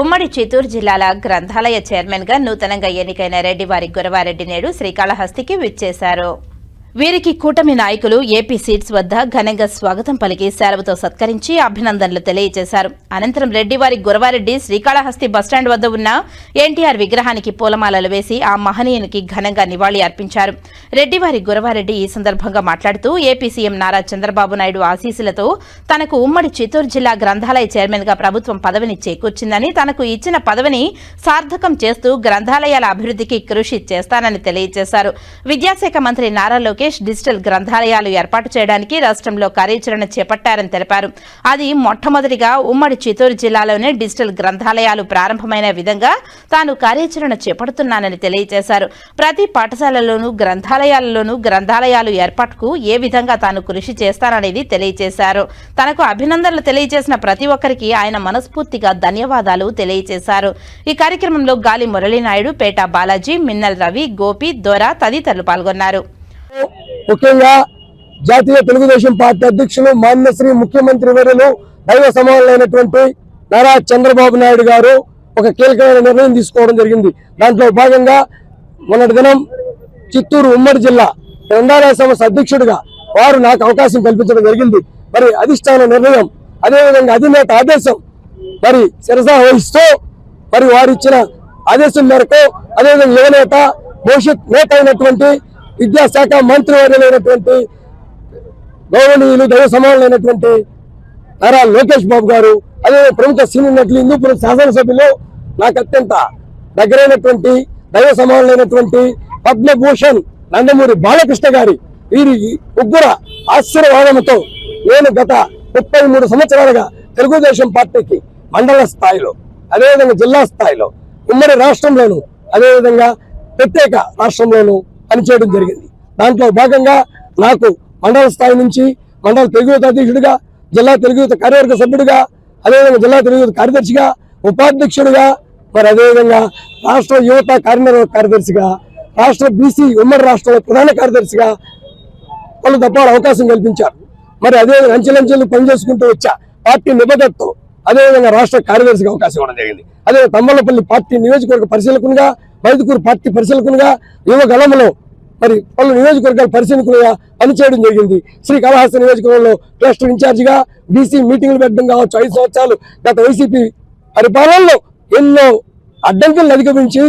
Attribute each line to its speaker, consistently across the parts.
Speaker 1: ఉమ్మడి చిత్తూరు జిల్లాల గ్రంథాలయ చైర్మన్గా నూతనంగా ఎన్నికైన రెడ్డివారి గురవారెడ్డి నేడు శ్రీకాళహస్తికి విచ్చేశారు. వీరికి కూటమి నాయకులు ఏపీ సీట్స్ వద్ద ఘనంగా స్వాగతం పలికి సెలవుతో సత్కరించి అభినందనలు తెలియజేశారు. అనంతరం రెడ్డివారి గురవారెడ్డి శ్రీకాళహస్తి బస్టాండ్ వద్ద ఉన్న ఎన్టీఆర్ విగ్రహానికి పూలమాలలు వేసి ఆ మహనీయునికి ఘనంగా నివాళి అర్పించారు. రెడ్డివారి గురవారెడ్డి ఈ సందర్భంగా మాట్లాడుతూ ఏపీ సీఎం నారా చంద్రబాబు నాయుడు ఆశీస్సులతో తనకు ఉమ్మడి చిత్తూరు జిల్లా గ్రంథాలయ చైర్మన్గా ప్రభుత్వం పదవిని చేకూర్చిందని తనకు ఇచ్చిన పదవిని సార్థకం చేస్తూ గ్రంథాలయాల అభివృద్ధికి కృషి చేస్తానని తెలియజేశారు. విద్యాశాఖ మంత్రి నారా లోకేష్ డిజిటల్ గ్రంథాలయాలు ఏర్పాటు చేయడానికి రాష్ట్రంలో కార్యాచరణ చేపట్టారని తెలిపారు. అది మొట్టమొదటిగా ఉమ్మడి చిత్తూరు జిల్లాలోనే డిజిటల్ గ్రంథాలయాలు ప్రారంభమైన విధంగా తాను కార్యాచరణ చేపడుతున్నానని తెలియజేశారు. ప్రతి పాఠశాలలోనూ గ్రంథాలయాలలోనూ గ్రంథాలయాలు ఏర్పాటుకు ఏ విధంగా తాను కృషి చేస్తాననేది తెలియజేశారు. తనకు అభినందనలు తెలియజేసిన ప్రతి ఒక్కరికి ఆయన మనస్ఫూర్తిగా ధన్యవాదాలు తెలియజేశారు. ఈ కార్యక్రమంలో గాలి మురళీనాయుడు పేట బాలాజీ మిన్నల్ రవి గోపి దొర తదితరులు పాల్గొన్నారు.
Speaker 2: ముఖ్యంగా జాతీయ తెలుగుదేశం పార్టీ అధ్యక్షులు మాన్యశ్రీ ముఖ్యమంత్రి వర్యులు దైవ సమానులైనటువంటి నారా చంద్రబాబు నాయుడు గారు ఒక కీలకమైన నిర్ణయం తీసుకోవడం జరిగింది. దాంట్లో భాగంగా మొన్నటి దినం చిత్తూరు ఉమ్మడి జిల్లా గ్రంథాలయ సంస్థ అధ్యక్షుడిగా వారు నాకు అవకాశం కల్పించడం జరిగింది. మరి అధిష్టాన నిర్ణయం అదేవిధంగా అధినేత ఆదేశం మరి శిరసా వహిస్తూ మరి వారు ఇచ్చిన ఆదేశం మేరకు అదేవిధంగా యువనేత భవిష్యత్ నేత అయినటువంటి విద్యాశాఖ మంత్రివర్యులైనటువంటి గౌరవనీయులు దైవ సమానులైనటువంటి నారా లోకేష్ బాబు గారు అదే ప్రముఖ సీనియర్ నటులు హిందూపురం శాసనసభ్యులు నాకు అత్యంత దగ్గరైనటువంటి దైవ సమానులైనటువంటి పద్మభూషణ్ నందమూరి బాలకృష్ణ గారి వీరి ఉగ్గుర ఆశీర్వాదంతో నేను గత ముప్పై మూడు సంవత్సరాలుగా తెలుగుదేశం పార్టీకి మండల స్థాయిలో అదేవిధంగా జిల్లా స్థాయిలో ఉమ్మడి రాష్ట్రంలోను అదేవిధంగా ప్రత్యేక రాష్ట్రంలోను పనిచేయడం జరిగింది. దాంట్లో భాగంగా నాకు మండల స్థాయి నుంచి మండల తెలుగుత అధ్యక్షుడిగా జిల్లా తెలుగుత కార్యవర్గ సభ్యుడిగా అదేవిధంగా జిల్లా తెలుగుత కార్యదర్శిగా ఉపాధ్యక్షుడిగా మరి అదేవిధంగా రాష్ట్ర యువత కార్యనిర్వాహక కార్యదర్శిగా రాష్ట్ర బీసీ ఉమ్మడి రాష్ట్రంలో ప్రధాన కార్యదర్శిగా వాళ్ళు తప్ప అవకాశం కల్పించారు. మరి అదే అంచెలంచెలు పనిచేసుకుంటూ వచ్చా పార్టీ నిబద్ధతతో అదేవిధంగా రాష్ట్ర కార్యదర్శిగా అవకాశం ఇవ్వడం జరిగింది. అదే తమ్మలపల్లి పార్టీ నియోజకవర్గ పరిశీలకునిగా మైదుకూరు పార్టీ పరిశీలకునిగా యువ గళంలో మరి పలు నియోజకవర్గాలు పరిశీలకులుగా పనిచేయడం జరిగింది. శ్రీకాళహస్తి నియోజకవర్గంలో క్లస్టర్ ఇన్ఛార్జిగా బీసీ మీటింగ్లు పెట్టడం కావచ్చు. ఐదు సంవత్సరాలు గత వైసీపీ పరిపాలనలో ఎన్నో అడ్డంకులను అధిగమించి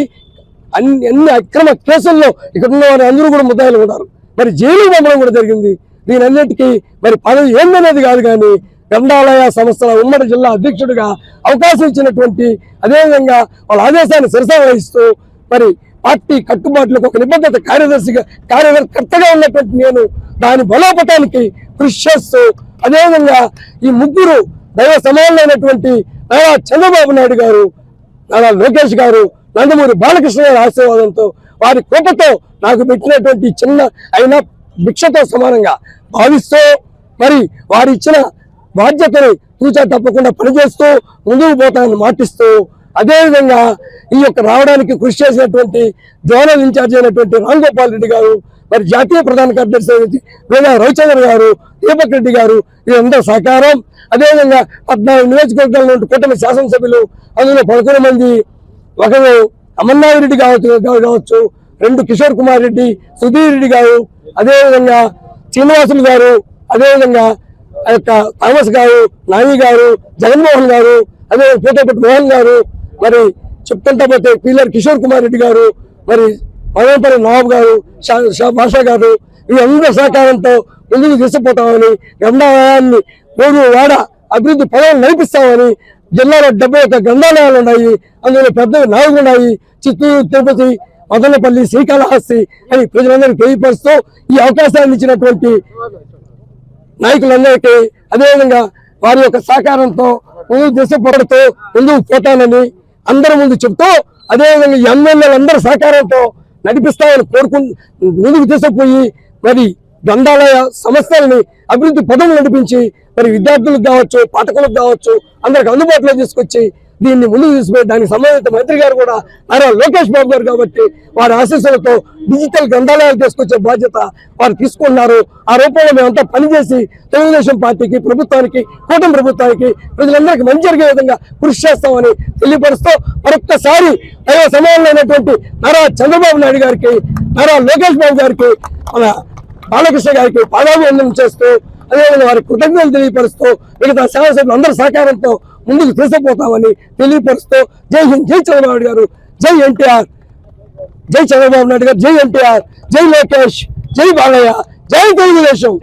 Speaker 2: అన్ని అన్ని అక్రమ కేసుల్లో ఇక్కడ ఉన్న వారు అందరూ కూడా ముద్దాయిలు ఉన్నారు. మరి జైలు పంపడం కూడా జరిగింది. దీనన్నిటికీ మరి పదవి ఏందనేది కాదు కానీ గ్రంథాలయ సంస్థల ఉమ్మడి జిల్లా అధ్యక్షుడిగా అవకాశం ఇచ్చినటువంటి అదేవిధంగా వాళ్ళ ఆదేశాన్ని శిరసా వహిస్తూ మరి పార్టీ కట్టుబాట్లకు ఒక నిబద్ధత కార్యదర్శిగా కార్యకర్తగా ఉన్నటువంటి నేను దాని బలోపటానికి కృషి చేస్తూ అదేవిధంగా ఈ ముగ్గురు దైవ సమానమైనటువంటి నారా చంద్రబాబు నాయుడు గారు నారా లోకేష్ గారు నందమూరి బాలకృష్ణ గారి ఆశీర్వాదంతో వారి కృపతో నాకు పెట్టినటువంటి చిన్న అయినా భిక్షతో సమానంగా భావిస్తూ మరి వారిచ్చిన బాధ్యతని తూచా తప్పకుండా పనిచేస్తూ ముందుకు పోతానని మాటిస్తూ అదేవిధంగా ఈ యొక్క రావడానికి కృషి చేసినటువంటి జోనల్ ఇన్ఛార్జ్ అయినటువంటి రామ్ గోపాల్ రెడ్డి గారు మరి జాతీయ ప్రధాన కార్యదర్శి అయినటువంటి వేద రవిచంద్ర గారు దీపక్ రెడ్డి గారు వీరందరూ సహకారం. అదేవిధంగా పద్నాలుగు నియోజకవర్గాల నుండి కూటమి శాసనసభ్యులు అందులో పదకొండు మంది ఒకరు అమర్నాథ్ రెడ్డి కావచ్చు కావచ్చు రెండు కిషోర్ కుమార్ రెడ్డి సుధీర్ రెడ్డి గారు అదేవిధంగా శ్రీనివాసులు గారు అదేవిధంగా ఆ యొక్క థామస్ గారు నాని గారు జగన్మోహన్ గారు అదే పూటపట్టి మోహన్ గారు మరి చెప్తుంటా పోతే పీలర్ కిషోర్ కుమార్ రెడ్డి గారు మరి మదనపల్లి నవాబ్ గారు షా- షా భాషా గారు వీళ్ళందరి సహకారంతో ముందుకు తీసుకుపోతామని గ్రంథాలయాన్ని మూడు వాడ అభివృద్ధి పదవులు నడిపిస్తామని జిల్లాలో డెబ్బై ఒక్క గ్రంథాలయాలు ఉన్నాయి అందులో పెద్దవి నాలుగు ఉన్నాయి చిత్తూరు తిరుపతి మదనపల్లి శ్రీకాళహస్తి అని ప్రజలందరికీ తెలియపరుస్తూ ఈ అవకాశాన్ని ఇచ్చినటువంటి నాయకులందరికీ అదేవిధంగా వారి యొక్క సహకారంతో ముందుకు తీసుకుపోవడంతో ముందుకు పోతానని అందరి ముందు చెప్తూ అదేవిధంగా ఈ ఎమ్మెల్యేలందరి సహకారంతో నడిపిస్తామని కోరుకు ముందుకు తీసుకుపోయి మరి గ్రంథాలయ సంస్థలని అభివృద్ధి పదవులు నడిపించి మరి విద్యార్థులకు కావచ్చు పాఠకులకు కావచ్చు అందరికి అందుబాటులో తీసుకొచ్చి దీన్ని ముందుకు తీసుకుపోయి దానికి సంబంధిత మంత్రి గారు కూడా నారా లోకేష్ బాబు గారు కాబట్టి వారి ఆశీస్సులతో డిజిటల్ గ్రంథాలయాలు తీసుకొచ్చే బాధ్యత వారు తీసుకున్నారు. ఆ రూపంలో మేమంతా పనిచేసి తెలుగుదేశం పార్టీకి ప్రభుత్వానికి కూటమి ప్రభుత్వానికి ప్రజలందరికీ మంచి జరిగే విధంగా కృషి చేస్తామని తెలియపరుస్తూ మరొక్కసారి దైవ సమానమైనటువంటి నారా చంద్రబాబు నాయుడు గారికి నారా లోకేష్ బాబు గారికి మన బాలకృష్ణ గారికి పాదాభివందనం చేస్తూ అదేవిధంగా వారి కృతజ్ఞతలు తెలియపరుస్తూ మిగతా శాసనసభ్యులు అందరి సహకారంతో ముందుకు తీసుకుపోతామని తెలియపరుస్తూ జై హింద్ జై చంద్రబాబు నాయుడు గారు జై ఎన్టీఆర్ జై చంద్రబాబు నాయుడు గారు జై ఎన్టీఆర్ జై లోకేష్ జై బాలయ్య జై తెలుగుదేశం.